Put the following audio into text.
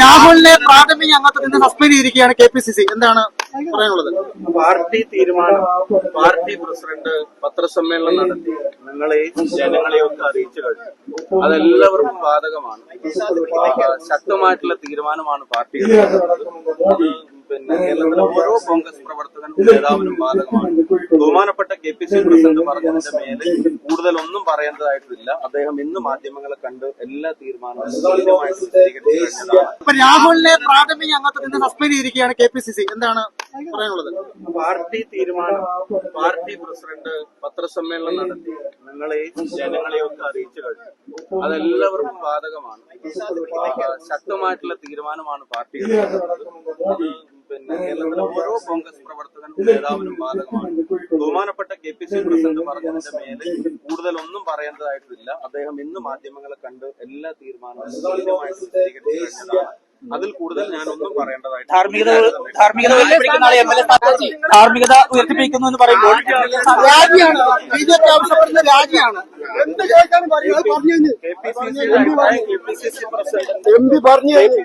രാഹുലിനെ പ്രാഥമിക അംഗത്വത്തിൽ നിന്ന് സസ്പെൻഡ് ചെയ്തിരിക്കുകയാണ് കെ പി സി സി. എന്താണ് പറയാനുള്ളത്? പാർട്ടി തീരുമാനം പാർട്ടി പ്രസിഡന്റ് പത്രസമ്മേളനം നടത്തി. നിങ്ങളെയും ജനങ്ങളെയൊക്കെ അറിയിച്ചു കഴിഞ്ഞു. അതെല്ലാവർക്കും ബാധകമാണ്. ശക്തമായിട്ടുള്ള തീരുമാനമാണ് പാർട്ടി പിന്നെ കേരളത്തിലെ ഓരോ കോൺഗ്രസ് പ്രവർത്തകനും നേതാവിനും ബാധകമാണ്. ബഹുമാനപ്പെട്ട കെ പി സി പ്രസിഡന്റ് പറഞ്ഞതിന്റെ മേലെ കൂടുതൽ ഒന്നും പറയേണ്ടതായിട്ടില്ല. അദ്ദേഹം ഇന്ന് മാധ്യമങ്ങളെ കണ്ട് എല്ലാ തീരുമാനങ്ങളും രാഹുലിനെ പ്രാഥമിക അംഗത്തിൽ നിന്ന് സസ്പെൻഡ് ചെയ്തിരിക്കുകയാണ് കെ പി സി സി. എന്താണ് പറയാനുള്ളത്? പാർട്ടി തീരുമാനം പാർട്ടി പ്രസിഡന്റ് പത്രസമ്മേളനം നടത്തി. നിങ്ങളെ ജനങ്ങളെയൊക്കെ അറിയിച്ചു കഴിഞ്ഞു. അതെല്ലാവർക്കും ബാധകമാണ്. ശക്തമായിട്ടുള്ള തീരുമാനമാണ് പാർട്ടി എടുക്കുന്നത്. കേരളത്തിലെ ഓരോ കോൺഗ്രസ് പ്രവർത്തകനും നേതാവിനും ബാധകമാണ്. ബഹുമാനപ്പെട്ട കെ പി സി പ്രസിഡന്റ് പറഞ്ഞതിന്റെ മേലെ കൂടുതൽ ഒന്നും പറയേണ്ടതായിട്ടില്ല. അദ്ദേഹം ഇന്ന് മാധ്യമങ്ങളെ കണ്ട് എല്ലാ തീരുമാനങ്ങളും കൃത്യമായിട്ട് വിശദീകരിച്ചു അതിൽ കൂടുതൽ ഞാൻ ഒന്നും പറയേണ്ടതായിട്ട് ധാർമ്മികത ധാർമ്മികത ഉയർത്തിപ്പിടിക്കുന്ന ആളെ എം എൽ എ സ്ഥാനത്ത് ധാർമ്മികത ഉയർത്തിപ്പിടിക്കുന്നു എന്ന് പറയുമ്പോൾ രാജിയാണ് ബി ജെ പി ആവശ്യപ്പെടുന്ന രാജിയാണ് എന്ത് ചോദിച്ചാലും പറയും? അത് പറഞ്ഞു കഴിഞ്ഞു. K P C C K P C C president പറഞ്ഞു കഴിഞ്ഞു.